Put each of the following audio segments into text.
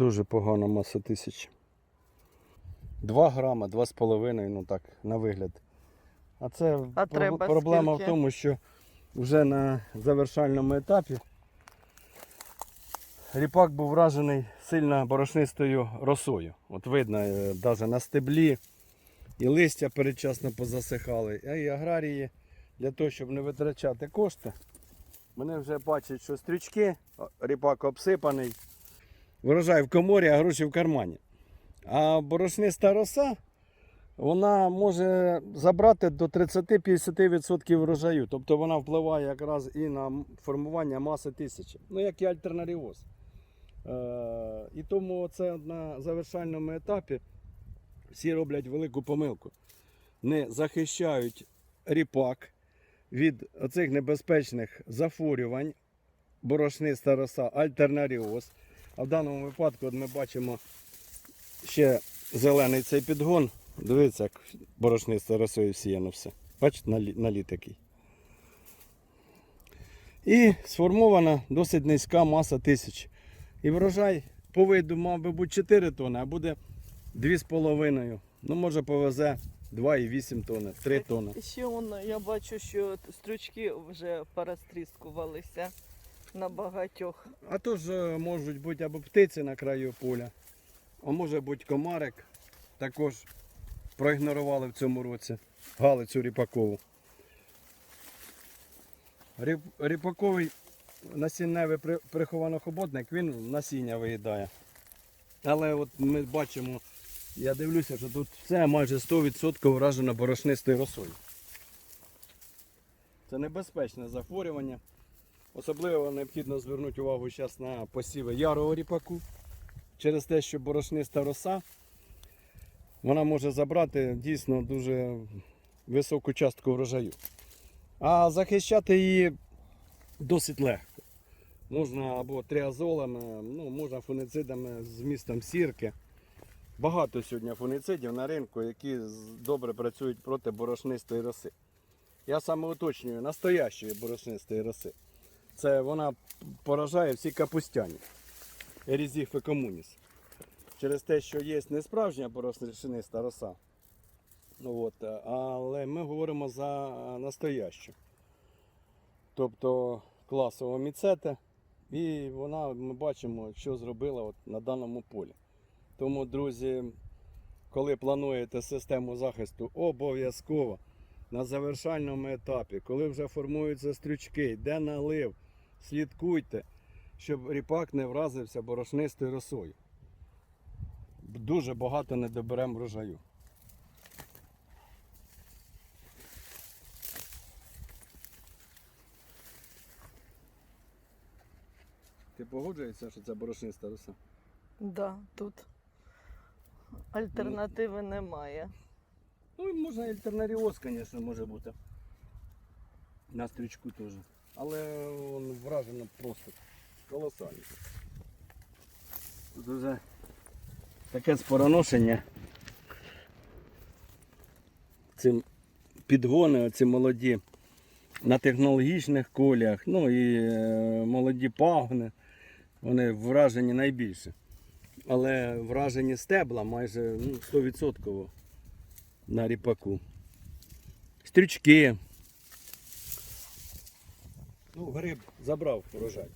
Дуже погана маса тисяч. 2 грама, 2,5, ну так, на вигляд. А це А треба проблема скільки? в тому, що вже на завершальному етапі ріпак був вражений сильно борошнистою росою. От видно, навіть на стеблі і листя передчасно позасихали. А і аграрії для того, щоб не витрачати кошти, вони вже бачать, що стрючки, о, ріпак обсипаний, врожай в коморі, а гроші в кармані. А борошниста роса, вона може забрати до 30-50% врожаю. Тобто вона впливає якраз і на формування маси тисячі. Ну, як і альтернаріоз. Е, і тому це на завершальному етапі всі роблять велику помилку. Не захищають ріпак від оцих небезпечних захворювань, борошниста роса, альтернаріоз. А в даному випадку от ми бачимо ще зелений цей підгон. Дивіться, як борошниста росою всіяно все. Бачите, налі, такий. І сформована досить низька маса тисяч. І врожай по виду мав би бути 4 тони, а буде 2,5. Ну, може повезе 2,8 тони, 3 тони. Ще воно, я бачу, що стручки вже порозтріскувалися на багатьох. А то ж е, можуть бути або птиці на краю поля, а може бути комарик. Також проігнорували в цьому році галицю ріпакову. Ріп, ріпаковий насінневий при- приховано-хоботник, він насіння виїдає. Але от ми бачимо, я дивлюся, що тут все майже 100% вражено борошнистою росою. Це небезпечне захворювання. Особливо необхідно звернути увагу зараз на посіви ярого ріпаку. Через те, що борошниста роса, вона може забрати дійсно дуже високу частку врожаю. А захищати її досить легко. Можна або триазолами, ну, можна фуницидами з містом сірки. Багато сьогодні фуницидів на ринку, які добре працюють проти борошнистої роси. Я саме уточнюю, настоящої борошнистої роси. Це вона поражає всі капустяні. Ерізіфи комуніс. Через те, що є не справжня борошниста роса. Ну, От, е, але ми говоримо за настоящу. Тобто класова міцета. І вона, ми бачимо, що зробила от на даному полі. Тому, друзі, коли плануєте систему захисту, обов'язково на завершальному етапі, коли вже формуються стрючки, йде налив, слідкуйте, щоб ріпак не вразився борошнистою росою. Дуже багато не доберемо врожаю. Ти погоджуєшся, що це борошниста роса? Да, тут альтернативи немає. Ну, можна альтернаріоз, звісно, може бути. На стрічку теж. Але вражено просто колосально. Тут вже таке спороношення. Цим підгони, оці молоді на технологічних колях, ну і е, молоді пагони, вони вражені найбільше. Але вражені стебла майже ну, 100% на ріпаку. Стрючки. Ну, гриб забрав урожай.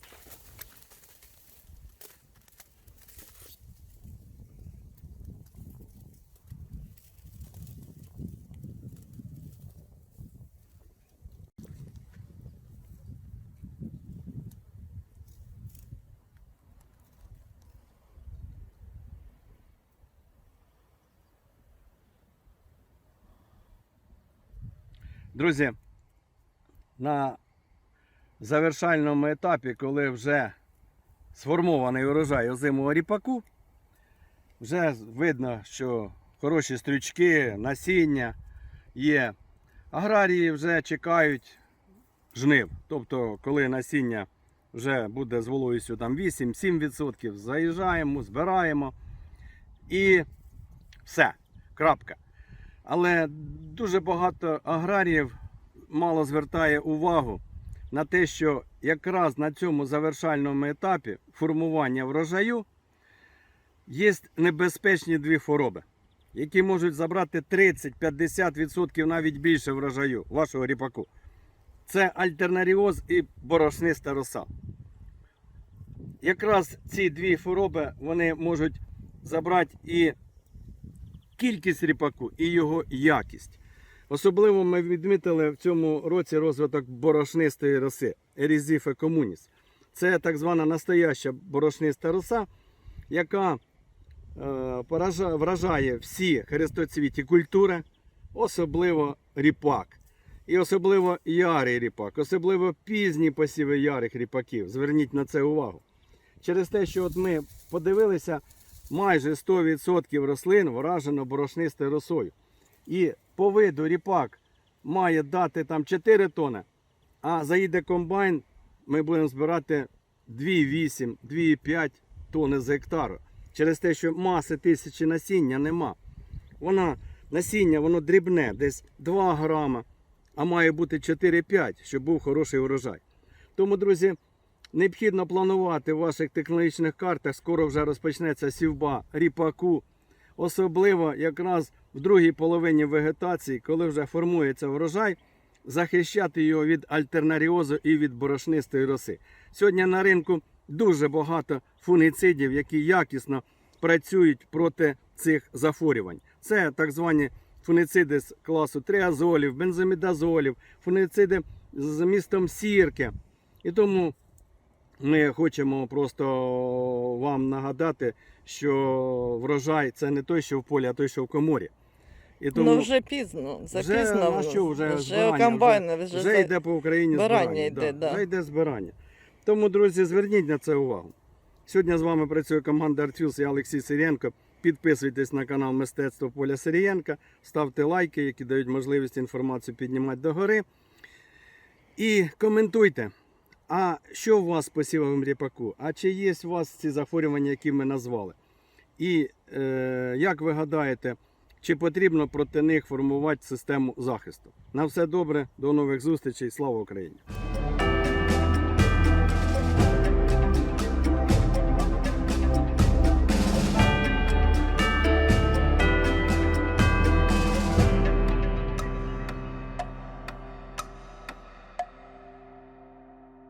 Друзі, на завершальному етапі, коли вже сформований урожай озимого ріпаку, вже видно, що хороші стрючки, насіння є. Аграрії вже чекають жнив. Тобто, коли насіння вже буде з вологістю там 8-7%, заїжджаємо, збираємо і все, крапка. Але дуже багато аграріїв мало звертає увагу на те, що якраз на цьому завершальному етапі формування врожаю Є небезпечні дві хвороби, які можуть забрати 30-50% навіть більше врожаю вашого ріпаку. Це альтернаріоз і борошниста роса. Якраз ці дві хвороби вони можуть забрати і кількість ріпаку, і його якість. Особливо ми відмітили в цьому році розвиток борошнистої роси Ерізіфе комуніс. Це так звана настояща борошниста роса, яка е, вражає всі хрестоцвіті культури, особливо ріпак. І особливо ярий ріпак, особливо пізні посіви ярих ріпаків. Зверніть на це увагу. Через те, що от ми подивилися, майже 100% рослин вражено борошнистою росою. І по виду ріпак має дати там 4 тони, а заїде комбайн, ми будемо збирати 2,8, 2,5 тони з гектару. Через те, що маси тисячі насіння нема. Вона, насіння воно дрібне, десь 2 грама, а має бути 4-5, щоб був хороший урожай. Тому, друзі, необхідно планувати в ваших технологічних картах. Скоро вже розпочнеться сівба ріпаку. Особливо якраз в другій половині вегетації, коли вже формується врожай, захищати його від альтернаріозу і від борошнистої роси. Сьогодні на ринку дуже багато фунгіцидів, які якісно працюють проти цих захворювань. Це так звані фунгіциди з класу триазолів, бензомідазолів, фунгіциди з містом сірки. І тому ми хочемо просто вам нагадати, що врожай це не той, що в полі, а той, що в коморі. І Ну вже пізно, запізно. а що, вже, вже збирання, комбайни, вже, вже йде по Україні збирання йде, да. Вже йде збирання. Тому, друзі, зверніть на це увагу. Сьогодні з вами працює команда Артюс і Олексій Сирієнко. Підписуйтесь на канал Мистецтво Поля Сирієнка, ставте лайки, які дають можливість інформацію піднімати догори. І коментуйте. А що у вас по сівовому ріпаку? А чи є у вас ці захворювання, які ми назвали? І е, як ви гадаєте, чи потрібно проти них формувати систему захисту? На все добре, до нових зустрічей. Слава Україні!